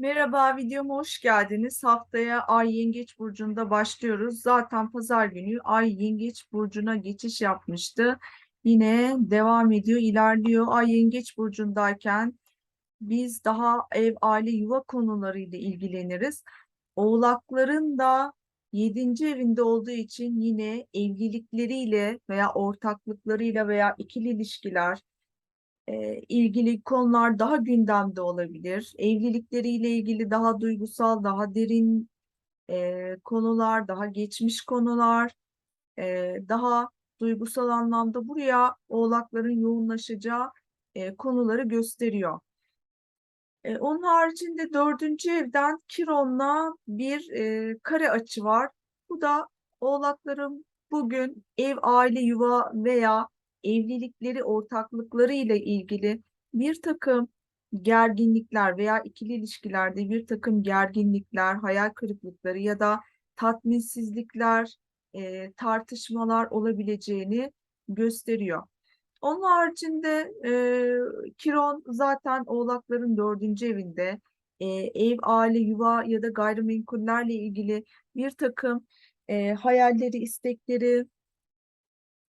Merhaba, videoma hoş geldiniz. Haftaya Ay Yengeç Burcu'nda başlıyoruz. Zaten pazar günü Ay Yengeç Burcu'na geçiş yapmıştı. Yine devam ediyor, ilerliyor. Ay Yengeç Burcu'ndayken biz daha ev, aile, yuva konularıyla ilgileniriz. Oğlakların da 7. evinde olduğu için yine evlilikleriyle veya ortaklıklarıyla veya ikili ilişkiler, e, ilgili konular daha gündemde olabilir. Evlilikleriyle ilgili daha duygusal, daha derin e, konular, daha geçmiş konular, e, daha duygusal anlamda buraya oğlakların yoğunlaşacağı e, konuları gösteriyor. E, onun haricinde dördüncü evden Kiron'la bir e, kare açı var. Bu da oğlakların bugün ev, aile, yuva veya evlilikleri, ortaklıkları ile ilgili bir takım gerginlikler veya ikili ilişkilerde bir takım gerginlikler, hayal kırıklıkları ya da tatminsizlikler, e, tartışmalar olabileceğini gösteriyor. Onun haricinde e, Kiron zaten Oğlakların dördüncü evinde e, ev, aile, yuva ya da gayrimenkullerle ilgili bir takım e, hayalleri, istekleri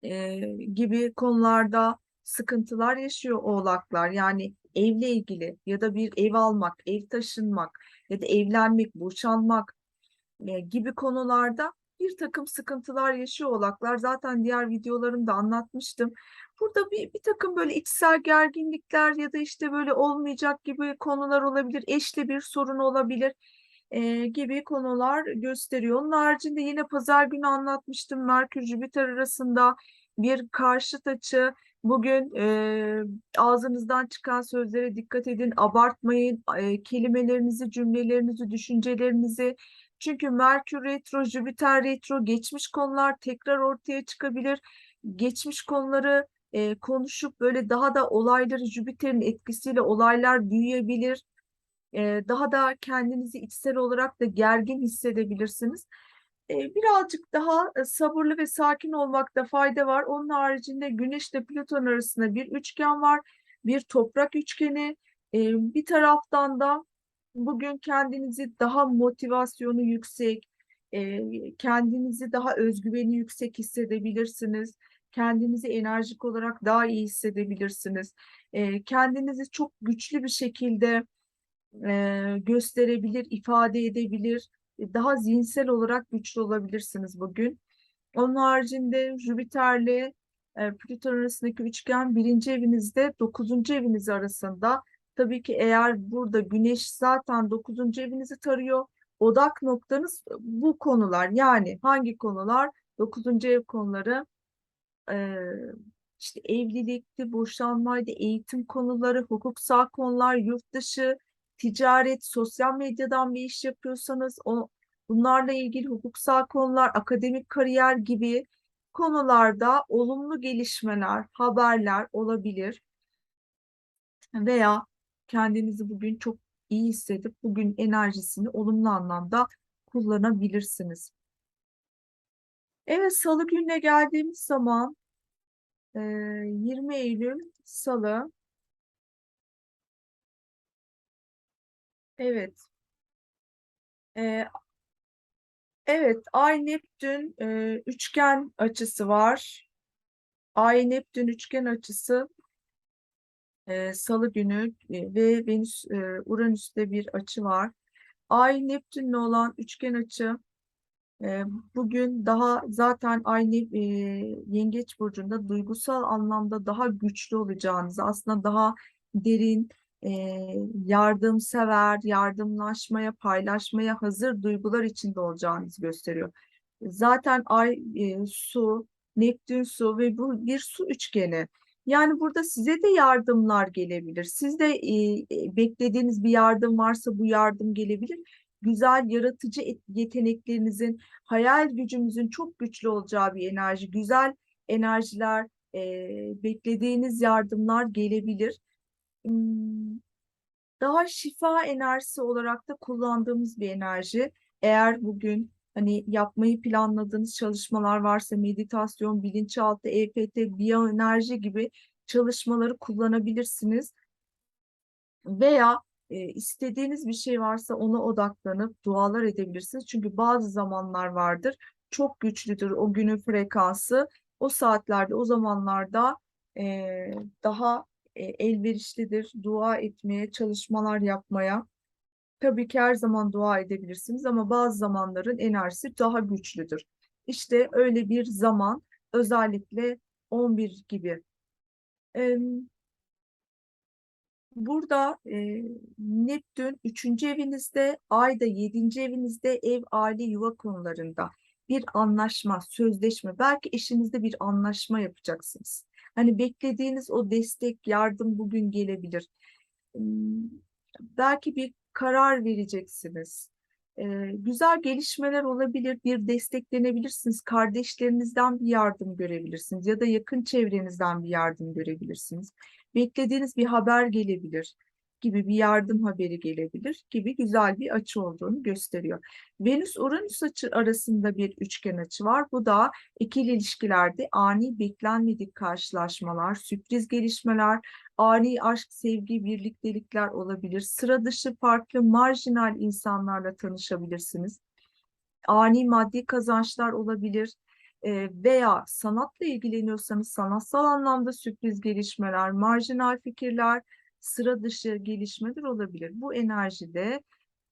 e, gibi konularda sıkıntılar yaşıyor Oğlaklar. Yani evle ilgili ya da bir ev almak, ev taşınmak ya da evlenmek, boşanmak e, gibi konularda bir takım sıkıntılar yaşıyor oğlaklar. Zaten diğer videolarımda anlatmıştım. Burada bir, bir takım böyle içsel gerginlikler ya da işte böyle olmayacak gibi konular olabilir. Eşle bir sorun olabilir e, gibi konular gösteriyor. Onun haricinde yine pazar günü anlatmıştım. Merkür Jüpiter arasında bir karşıt açı. Bugün e, ağzınızdan çıkan sözlere dikkat edin, abartmayın. E, kelimelerinizi, cümlelerinizi, düşüncelerinizi çünkü Merkür Retro, Jüpiter Retro geçmiş konular tekrar ortaya çıkabilir. Geçmiş konuları e, konuşup böyle daha da olayları Jüpiter'in etkisiyle olaylar büyüyebilir. E, daha da kendinizi içsel olarak da gergin hissedebilirsiniz. E, birazcık daha e, sabırlı ve sakin olmakta fayda var. Onun haricinde Güneş ile Plüton arasında bir üçgen var. Bir toprak üçgeni. Bir taraftan da bugün kendinizi daha motivasyonu yüksek, kendinizi daha özgüveni yüksek hissedebilirsiniz. Kendinizi enerjik olarak daha iyi hissedebilirsiniz. Kendinizi çok güçlü bir şekilde e, gösterebilir, ifade edebilir. E, daha zihinsel olarak güçlü olabilirsiniz bugün. Onun haricinde Jüpiter'le e, Plüton arasındaki üçgen birinci evinizde dokuzuncu eviniz arasında Tabii ki eğer burada güneş zaten 9. evinizi tarıyor. Odak noktanız bu konular. Yani hangi konular? 9. ev konuları e, işte evlilikti, boşanmaydı, eğitim konuları, hukuksal konular, yurt dışı, ticaret, sosyal medyadan bir iş yapıyorsanız o bunlarla ilgili hukuksal konular, akademik kariyer gibi konularda olumlu gelişmeler, haberler olabilir. Veya kendinizi bugün çok iyi hissedip bugün enerjisini olumlu anlamda kullanabilirsiniz. Evet, Salı gününe geldiğimiz zaman 20 Eylül Salı. Evet. evet, Ay Neptün üçgen açısı var. Ay Neptün üçgen açısı e, Salı günü e, ve Venüs e, Uranüs'te bir açı var. Ay Neptün'le olan üçgen açı e, bugün daha zaten aynı e, Yengeç burcunda duygusal anlamda daha güçlü olacağınızı aslında daha derin e, yardımsever, yardımlaşmaya, paylaşmaya hazır duygular içinde olacağınızı gösteriyor. Zaten Ay e, su, Neptün su ve bu bir su üçgeni. Yani burada size de yardımlar gelebilir. Siz de e, beklediğiniz bir yardım varsa bu yardım gelebilir. Güzel, yaratıcı yeteneklerinizin, hayal gücünüzün çok güçlü olacağı bir enerji, güzel enerjiler, e, beklediğiniz yardımlar gelebilir. Hmm, daha şifa enerjisi olarak da kullandığımız bir enerji. Eğer bugün hani yapmayı planladığınız çalışmalar varsa meditasyon, bilinçaltı, EFT, biyoenerji gibi çalışmaları kullanabilirsiniz. Veya e, istediğiniz bir şey varsa ona odaklanıp dualar edebilirsiniz. Çünkü bazı zamanlar vardır çok güçlüdür o günün frekansı. O saatlerde, o zamanlarda e, daha elverişlidir dua etmeye, çalışmalar yapmaya. Tabii ki her zaman dua edebilirsiniz ama bazı zamanların enerjisi daha güçlüdür. İşte öyle bir zaman özellikle 11 gibi. Burada e, Neptün 3. evinizde, Ay da 7. evinizde ev, aile, yuva konularında bir anlaşma, sözleşme, belki eşinizde bir anlaşma yapacaksınız. Hani beklediğiniz o destek, yardım bugün gelebilir. Hmm, Belki bir karar vereceksiniz. Ee, güzel gelişmeler olabilir, bir desteklenebilirsiniz. Kardeşlerinizden bir yardım görebilirsiniz ya da yakın çevrenizden bir yardım görebilirsiniz. Beklediğiniz bir haber gelebilir gibi bir yardım haberi gelebilir gibi güzel bir açı olduğunu gösteriyor. Venüs-Uranüs açı arasında bir üçgen açı var. Bu da ikili ilişkilerde ani beklenmedik karşılaşmalar, sürpriz gelişmeler, ani aşk, sevgi, birliktelikler olabilir. Sıra dışı farklı marjinal insanlarla tanışabilirsiniz. Ani maddi kazançlar olabilir. Ee, veya sanatla ilgileniyorsanız sanatsal anlamda sürpriz gelişmeler, marjinal fikirler, sıra dışı gelişmeler olabilir. Bu enerjide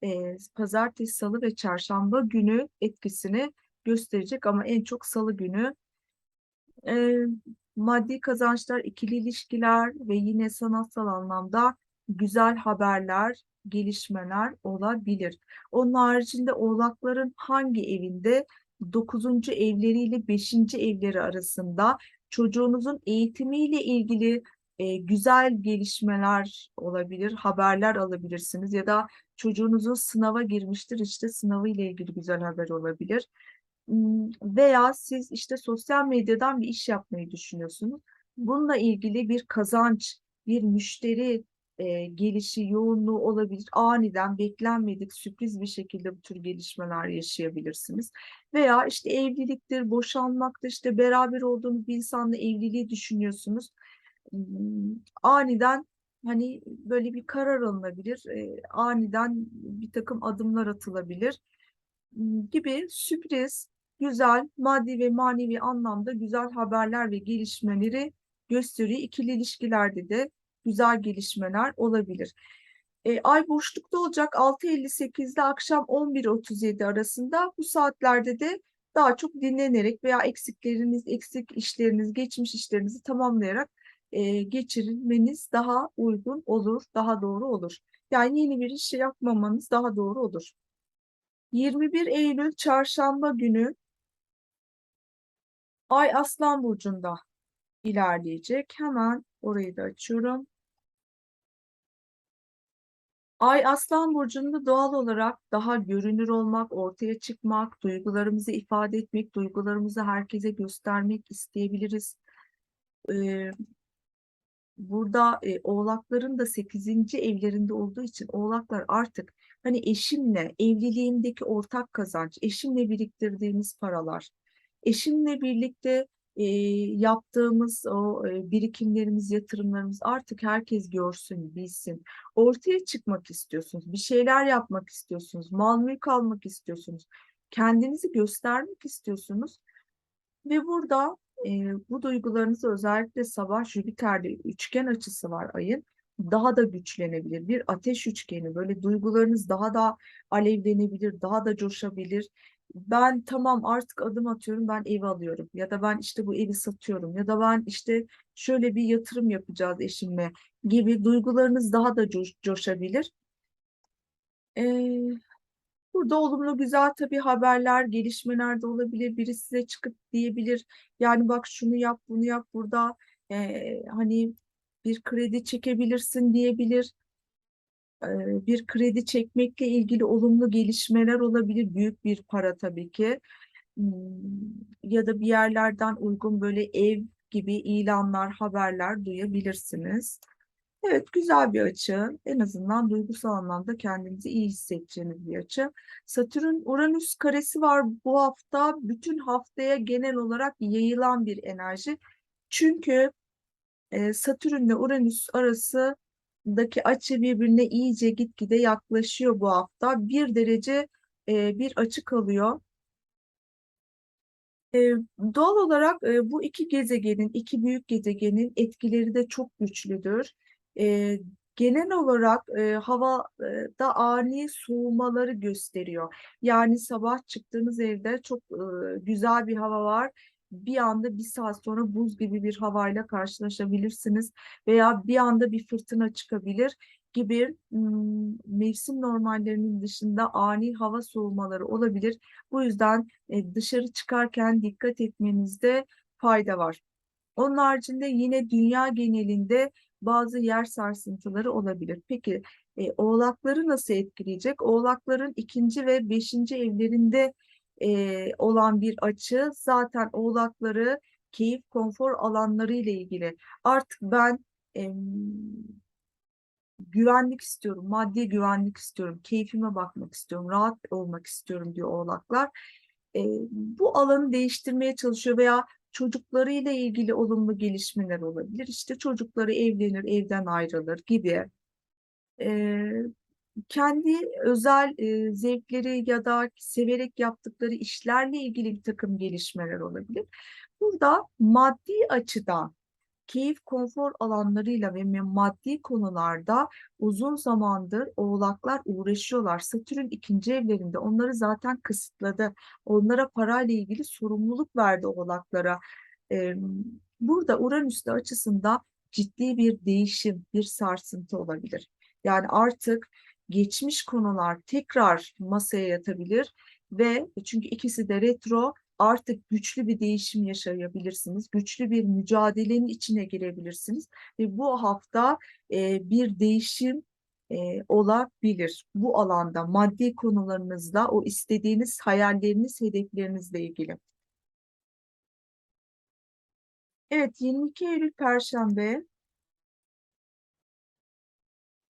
e, pazartesi, salı ve çarşamba günü etkisini gösterecek ama en çok salı günü e, maddi kazançlar, ikili ilişkiler ve yine sanatsal anlamda güzel haberler, gelişmeler olabilir. Onun haricinde oğlakların hangi evinde? 9. evleriyle 5. evleri arasında çocuğunuzun eğitimiyle ilgili e, güzel gelişmeler olabilir, haberler alabilirsiniz ya da çocuğunuzun sınava girmiştir işte sınavı ile ilgili güzel haber olabilir. Hmm, Veya siz işte sosyal medyadan bir iş yapmayı düşünüyorsunuz. Bununla ilgili bir kazanç, bir müşteri e, gelişi, yoğunluğu olabilir. Aniden beklenmedik sürpriz bir şekilde bu tür gelişmeler yaşayabilirsiniz. Veya işte evliliktir, boşanmaktır, işte beraber olduğunuz bir insanla evliliği düşünüyorsunuz. Hmm, Aniden hani böyle bir karar alınabilir, e, aniden bir takım adımlar atılabilir Hmm, gibi sürpriz, güzel, maddi ve manevi anlamda güzel haberler ve gelişmeleri gösteriyor. İkili ilişkilerde de güzel gelişmeler olabilir. E, ay boşlukta olacak 6.58'de akşam 11.37 arasında bu saatlerde de daha çok dinlenerek veya eksikleriniz, eksik işleriniz, geçmiş işlerinizi tamamlayarak e, geçirmeniz daha uygun olur, daha doğru olur. Yani yeni bir iş yapmamanız daha doğru olur. 21 Eylül Çarşamba günü Ay Aslan Burcu'nda ilerleyecek. Hemen orayı da açıyorum. Ay Aslan Burcu'nda doğal olarak daha görünür olmak, ortaya çıkmak, duygularımızı ifade etmek, duygularımızı herkese göstermek isteyebiliriz. Ee, burada e, oğlakların da 8. evlerinde olduğu için oğlaklar artık hani eşimle evliliğimdeki ortak kazanç, eşimle biriktirdiğimiz paralar, eşimle birlikte e, yaptığımız o e, birikimlerimiz, yatırımlarımız artık herkes görsün, bilsin. Ortaya çıkmak istiyorsunuz, bir şeyler yapmak istiyorsunuz, mal mülk almak istiyorsunuz, kendinizi göstermek istiyorsunuz. Ve burada e, bu duygularınızı özellikle sabah Jüpiter'de üçgen açısı var ayın daha da güçlenebilir. Bir ateş üçgeni böyle duygularınız daha da alevlenebilir, daha da coşabilir. Ben tamam artık adım atıyorum, ben ev alıyorum ya da ben işte bu evi satıyorum ya da ben işte şöyle bir yatırım yapacağız eşimle gibi duygularınız daha da coş, coşabilir. Ee, Burada olumlu güzel tabii haberler, gelişmeler de olabilir. Biri size çıkıp diyebilir yani bak şunu yap, bunu yap burada e, hani bir kredi çekebilirsin diyebilir. E, bir kredi çekmekle ilgili olumlu gelişmeler olabilir. Büyük bir para tabii ki. Hmm, Ya da bir yerlerden uygun böyle ev gibi ilanlar, haberler duyabilirsiniz. Evet, güzel bir açı. En azından duygusal anlamda kendinizi iyi hissedeceğiniz bir açı. Satürn-Uranüs karesi var bu hafta. Bütün haftaya genel olarak yayılan bir enerji. Çünkü e, Satürn ile Uranüs arası daki açı birbirine iyice gitgide yaklaşıyor bu hafta. Bir derece e, bir açı kalıyor. E, doğal olarak e, bu iki gezegenin, iki büyük gezegenin etkileri de çok güçlüdür. E, genel olarak e, havada ani soğumaları gösteriyor. Yani sabah çıktığınız evde çok e, güzel bir hava var. Bir anda bir saat sonra buz gibi bir havayla karşılaşabilirsiniz veya bir anda bir fırtına çıkabilir gibi mevsim normallerinin dışında ani hava soğumaları olabilir. Bu yüzden dışarı çıkarken dikkat etmenizde fayda var. Onun haricinde yine dünya genelinde bazı yer sarsıntıları olabilir. Peki e, oğlakları nasıl etkileyecek? Oğlakların ikinci ve beşinci evlerinde e, olan bir açı zaten oğlakları keyif konfor alanları ile ilgili. Artık ben em, güvenlik istiyorum, maddi güvenlik istiyorum, keyfime bakmak istiyorum, rahat olmak istiyorum diyor oğlaklar. E, bu alanı değiştirmeye çalışıyor veya çocuklarıyla ilgili olumlu gelişmeler olabilir. İşte çocukları evlenir, evden ayrılır gibi. E, kendi özel e, zevkleri ya da severek yaptıkları işlerle ilgili bir takım gelişmeler olabilir. Burada maddi açıdan keyif konfor alanlarıyla ve maddi konularda uzun zamandır oğlaklar uğraşıyorlar. Satürn ikinci evlerinde onları zaten kısıtladı. Onlara parayla ilgili sorumluluk verdi oğlaklara. Burada Uranüs'te açısında ciddi bir değişim, bir sarsıntı olabilir. Yani artık geçmiş konular tekrar masaya yatabilir ve çünkü ikisi de retro artık güçlü bir değişim yaşayabilirsiniz. Güçlü bir mücadelenin içine girebilirsiniz. Ve bu hafta e, bir değişim e, olabilir. Bu alanda maddi konularınızda o istediğiniz hayalleriniz, hedeflerinizle ilgili. Evet 22 Eylül Perşembe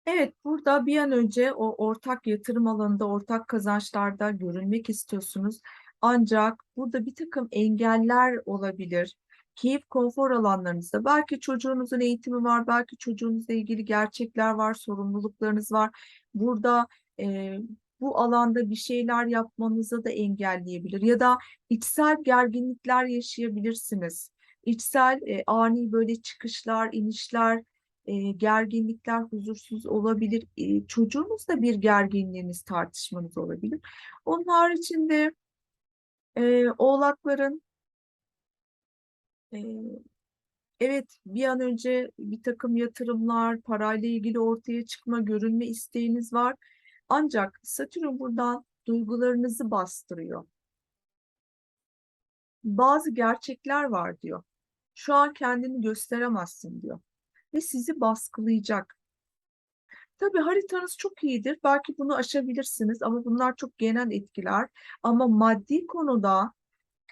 Evet, burada bir an önce o ortak yatırım alanında, ortak kazançlarda görünmek istiyorsunuz. Ancak burada bir takım engeller olabilir. Keyif, konfor alanlarınızda. Belki çocuğunuzun eğitimi var, belki çocuğunuzla ilgili gerçekler var, sorumluluklarınız var. Burada e, bu alanda bir şeyler yapmanızı da engelleyebilir. Ya da içsel gerginlikler yaşayabilirsiniz. İçsel e, ani böyle çıkışlar, inişler, e, gerginlikler, huzursuz olabilir. E, çocuğunuzla bir gerginliğiniz, tartışmanız olabilir. Onun haricinde e, oğlakların e, evet bir an önce bir takım yatırımlar, parayla ilgili ortaya çıkma, görünme isteğiniz var. Ancak Satürn buradan duygularınızı bastırıyor. Bazı gerçekler var diyor. Şu an kendini gösteremezsin diyor. Ve sizi baskılayacak. Tabii haritanız çok iyidir. Belki bunu aşabilirsiniz ama bunlar çok genel etkiler. Ama maddi konuda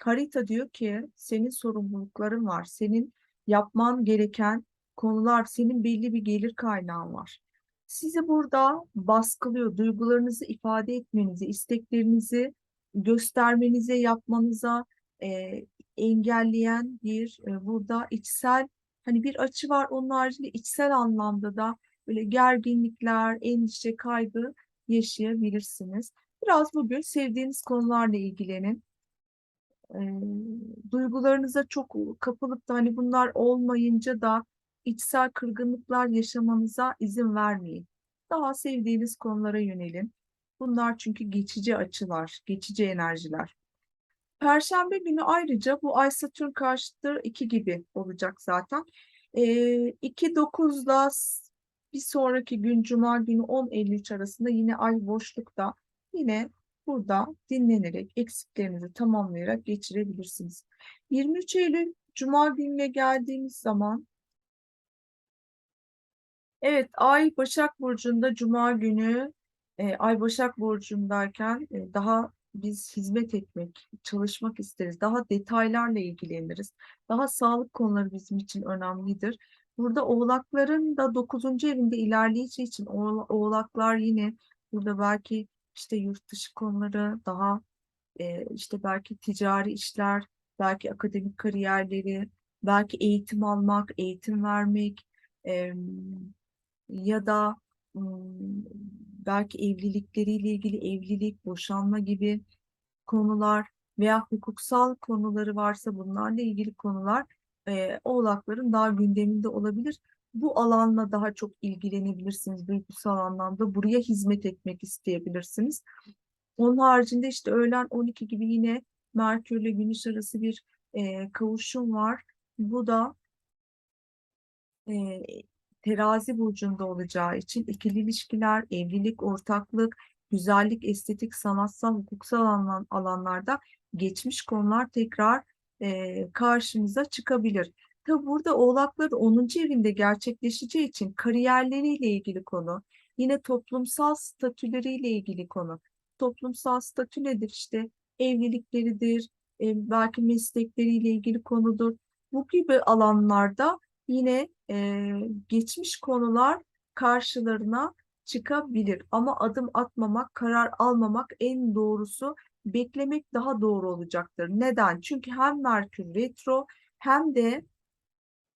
harita diyor ki senin sorumlulukların var. Senin yapman gereken konular, senin belli bir gelir kaynağın var. Sizi burada baskılıyor, duygularınızı ifade etmenizi, isteklerinizi göstermenize, yapmanıza e, engelleyen bir e, burada içsel hani bir açı var. Onun haricinde içsel anlamda da böyle gerginlikler, endişe, kaygı yaşayabilirsiniz. Biraz bugün sevdiğiniz konularla ilgilenin. E, duygularınıza çok kapılıp da hani bunlar olmayınca da içsel kırgınlıklar yaşamanıza izin vermeyin. Daha sevdiğiniz konulara yönelin. Bunlar çünkü geçici açılar, geçici enerjiler. Perşembe günü ayrıca bu Ay Satürn karşıtı 2 gibi olacak zaten. E, 2-9'da bir sonraki gün Cuma günü 10.53 arasında yine ay boşlukta yine burada dinlenerek eksiklerinizi tamamlayarak geçirebilirsiniz. 23 Eylül Cuma gününe geldiğimiz zaman evet Ay Başak Burcu'nda Cuma günü e, Ay Başak Burcu'ndayken e, daha biz hizmet etmek, çalışmak isteriz. Daha detaylarla ilgileniriz. Daha sağlık konuları bizim için önemlidir. Burada oğlakların da 9. evinde ilerleyeceği için oğlaklar yine burada belki işte yurt dışı konuları daha e, işte belki ticari işler, belki akademik kariyerleri, belki eğitim almak, eğitim vermek, e, ya da ım, belki evlilikleriyle ilgili evlilik, boşanma gibi konular veya hukuksal konuları varsa bunlarla ilgili konular e, oğlakların daha gündeminde olabilir. Bu alanla daha çok ilgilenebilirsiniz duygusal anlamda. Buraya hizmet etmek isteyebilirsiniz. Onun haricinde işte öğlen 12 gibi yine Merkür ile Güneş arası bir e, kavuşum var. Bu da e, terazi burcunda olacağı için ikili ilişkiler, evlilik, ortaklık, güzellik, estetik, sanatsal, hukuksal alan, alanlarda geçmiş konular tekrar e, karşımıza çıkabilir. Tabi burada oğlakların 10. evinde gerçekleşeceği için kariyerleriyle ilgili konu, yine toplumsal statüleriyle ilgili konu. Toplumsal statü nedir? İşte evlilikleridir, e, belki meslekleriyle ilgili konudur. Bu gibi alanlarda yine e, geçmiş konular karşılarına çıkabilir. Ama adım atmamak, karar almamak en doğrusu beklemek daha doğru olacaktır. Neden? Çünkü hem Merkür retro hem de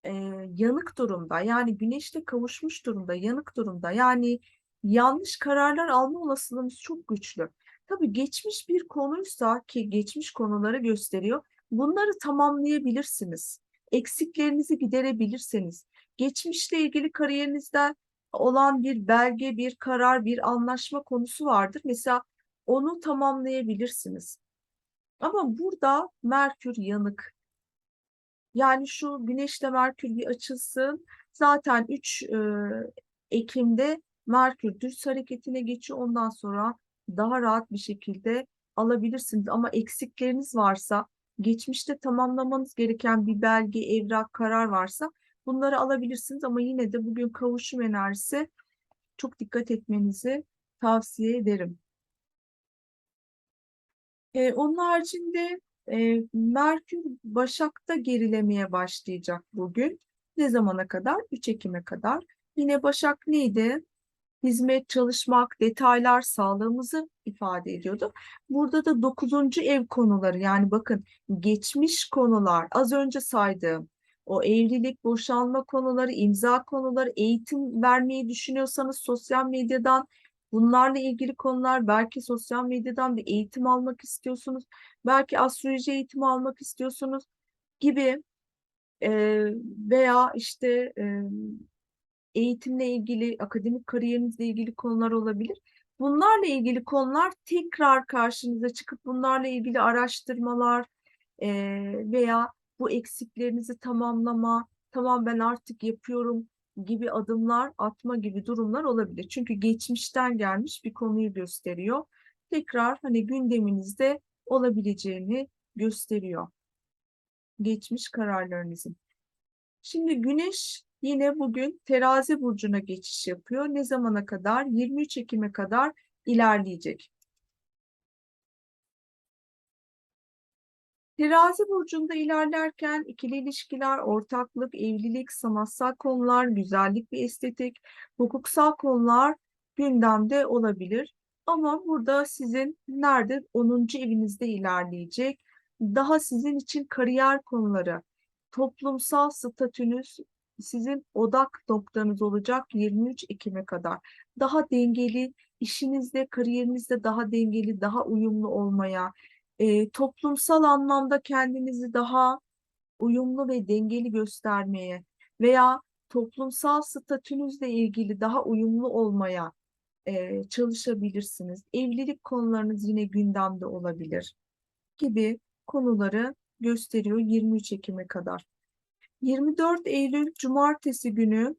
e, yanık durumda yani güneşle kavuşmuş durumda, yanık durumda. Yani yanlış kararlar alma olasılığımız çok güçlü. Tabii geçmiş bir konuysa ki geçmiş konuları gösteriyor. Bunları tamamlayabilirsiniz. Eksiklerinizi giderebilirseniz, geçmişle ilgili kariyerinizde olan bir belge, bir karar, bir anlaşma konusu vardır. Mesela onu tamamlayabilirsiniz. Ama burada Merkür yanık. Yani şu Güneşle Merkür bir açılsın. Zaten 3 e, Ekim'de Merkür düz hareketine geçiyor. Ondan sonra daha rahat bir şekilde alabilirsiniz. Ama eksikleriniz varsa, geçmişte tamamlamanız gereken bir belge, evrak, karar varsa bunları alabilirsiniz. Ama yine de bugün kavuşum enerjisi çok dikkat etmenizi tavsiye ederim. Ee, onun haricinde e, Merkür Başak'ta gerilemeye başlayacak bugün. Ne zamana kadar? 3 Ekim'e kadar. Yine Başak neydi? hizmet, çalışmak, detaylar sağlığımızı ifade ediyordu. Burada da dokuzuncu ev konuları yani bakın geçmiş konular az önce saydığım o evlilik, boşanma konuları, imza konuları, eğitim vermeyi düşünüyorsanız sosyal medyadan bunlarla ilgili konular belki sosyal medyadan bir eğitim almak istiyorsunuz. Belki astroloji eğitimi almak istiyorsunuz gibi e, veya işte e, eğitimle ilgili, akademik kariyerinizle ilgili konular olabilir. Bunlarla ilgili konular tekrar karşınıza çıkıp bunlarla ilgili araştırmalar e, veya bu eksiklerinizi tamamlama, tamam ben artık yapıyorum gibi adımlar atma gibi durumlar olabilir. Çünkü geçmişten gelmiş bir konuyu gösteriyor. Tekrar hani gündeminizde olabileceğini gösteriyor. Geçmiş kararlarınızın. Şimdi Güneş yine bugün Terazi burcuna geçiş yapıyor. Ne zamana kadar? 23 Ekim'e kadar ilerleyecek. Terazi burcunda ilerlerken ikili ilişkiler, ortaklık, evlilik, sanatsal konular, güzellik ve estetik, hukuksal konular gündemde olabilir. Ama burada sizin nerede? 10. evinizde ilerleyecek. Daha sizin için kariyer konuları, toplumsal statünüz sizin odak noktanız olacak 23 Ekim'e kadar. Daha dengeli, işinizde, kariyerinizde daha dengeli, daha uyumlu olmaya, e, toplumsal anlamda kendinizi daha uyumlu ve dengeli göstermeye veya toplumsal statünüzle ilgili daha uyumlu olmaya e, çalışabilirsiniz. Evlilik konularınız yine gündemde olabilir gibi konuları gösteriyor 23 Ekim'e kadar. 24 Eylül Cumartesi günü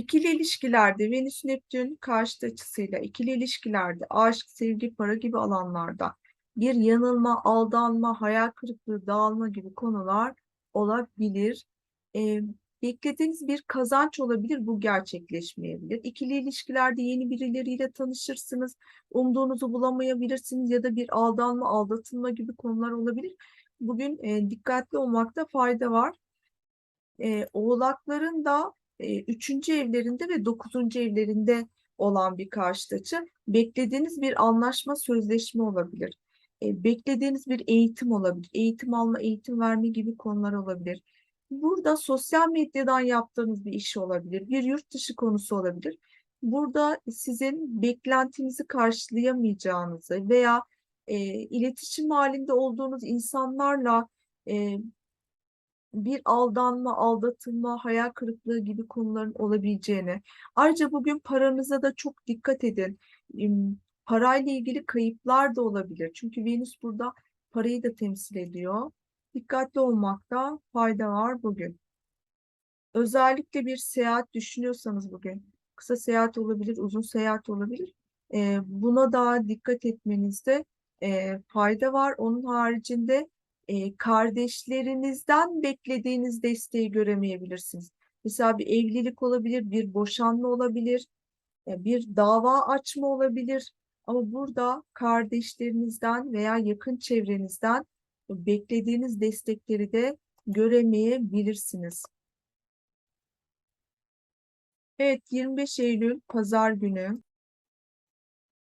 ikili ilişkilerde Venüs Neptün karşıt açısıyla ikili ilişkilerde aşk, sevgi, para gibi alanlarda bir yanılma, aldanma, hayal kırıklığı, dağılma gibi konular olabilir. Ee, beklediğiniz bir kazanç olabilir, bu gerçekleşmeyebilir. İkili ilişkilerde yeni birileriyle tanışırsınız, umduğunuzu bulamayabilirsiniz ya da bir aldanma, aldatılma gibi konular olabilir. Bugün e, dikkatli olmakta fayda var. E, oğlakların da e, üçüncü evlerinde ve dokuzuncu evlerinde olan bir karşıt açı. Beklediğiniz bir anlaşma, sözleşme olabilir. Beklediğiniz bir eğitim olabilir. Eğitim alma, eğitim verme gibi konular olabilir. Burada sosyal medyadan yaptığınız bir iş olabilir, bir yurt dışı konusu olabilir. Burada sizin beklentinizi karşılayamayacağınızı veya e, iletişim halinde olduğunuz insanlarla e, bir aldanma, aldatılma, hayal kırıklığı gibi konuların olabileceğini. Ayrıca bugün paranıza da çok dikkat edin. Parayla ilgili kayıplar da olabilir. Çünkü Venüs burada parayı da temsil ediyor. Dikkatli olmakta fayda var bugün. Özellikle bir seyahat düşünüyorsanız bugün, kısa seyahat olabilir, uzun seyahat olabilir. Buna da dikkat etmenizde fayda var. Onun haricinde e, kardeşlerinizden beklediğiniz desteği göremeyebilirsiniz. Mesela bir evlilik olabilir, bir boşanma olabilir, e, bir dava açma olabilir. Ama burada kardeşlerinizden veya yakın çevrenizden beklediğiniz destekleri de göremeyebilirsiniz. Evet, 25 Eylül Pazar günü.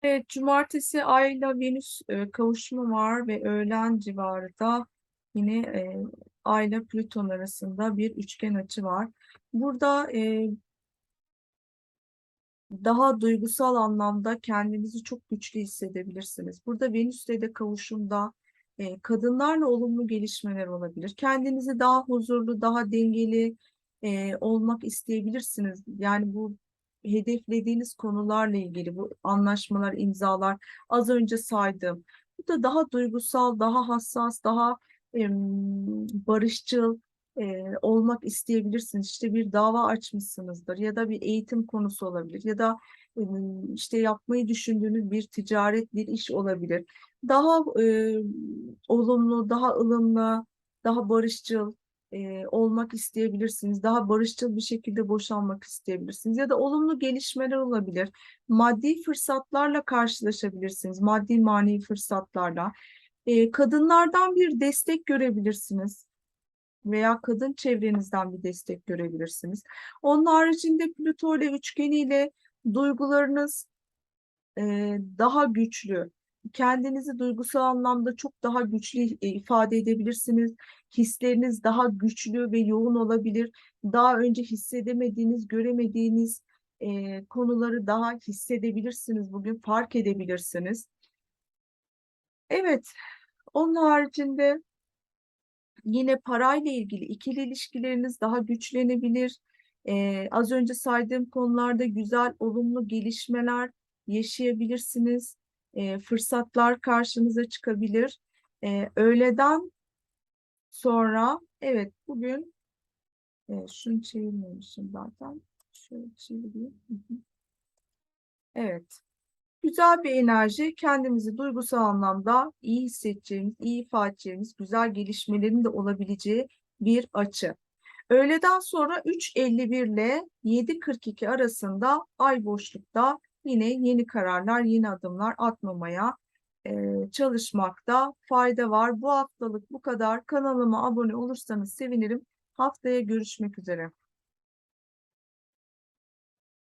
Evet, Cumartesi Ay'la Venüs e, kavuşumu var ve öğlen civarı da yine e, Ay'la Plüton arasında bir üçgen açı var. Burada e, daha duygusal anlamda kendinizi çok güçlü hissedebilirsiniz. Burada Venüs'le de kavuşumda e, kadınlarla olumlu gelişmeler olabilir. Kendinizi daha huzurlu, daha dengeli e, olmak isteyebilirsiniz. Yani bu hedeflediğiniz konularla ilgili bu anlaşmalar, imzalar az önce saydım. Bu da daha duygusal, daha hassas, daha em, barışçıl e, olmak isteyebilirsiniz. İşte bir dava açmışsınızdır ya da bir eğitim konusu olabilir ya da em, işte yapmayı düşündüğünüz bir ticaret, bir iş olabilir. Daha e, olumlu, daha ılımlı, daha barışçıl e, olmak isteyebilirsiniz. Daha barışçıl bir şekilde boşanmak isteyebilirsiniz. Ya da olumlu gelişmeler olabilir. Maddi fırsatlarla karşılaşabilirsiniz. Maddi manevi fırsatlarla. E, kadınlardan bir destek görebilirsiniz. Veya kadın çevrenizden bir destek görebilirsiniz. Onun haricinde Plüto ile üçgeniyle duygularınız e, daha güçlü kendinizi duygusal anlamda çok daha güçlü ifade edebilirsiniz. Hisleriniz daha güçlü ve yoğun olabilir. Daha önce hissedemediğiniz, göremediğiniz e, konuları daha hissedebilirsiniz. Bugün fark edebilirsiniz. Evet, onun haricinde yine parayla ilgili ikili ilişkileriniz daha güçlenebilir. Ee, az önce saydığım konularda güzel, olumlu gelişmeler yaşayabilirsiniz e, fırsatlar karşınıza çıkabilir. E, öğleden sonra evet bugün e, şunu çevirmemişim zaten. Şöyle çevireyim. Evet. Güzel bir enerji, kendimizi duygusal anlamda iyi hissedeceğimiz, iyi ifade edeceğimiz, güzel gelişmelerin de olabileceği bir açı. Öğleden sonra 3.51 ile 7.42 arasında ay boşlukta yine yeni kararlar, yeni adımlar atmamaya e, çalışmakta fayda var. Bu haftalık bu kadar. Kanalıma abone olursanız sevinirim. Haftaya görüşmek üzere.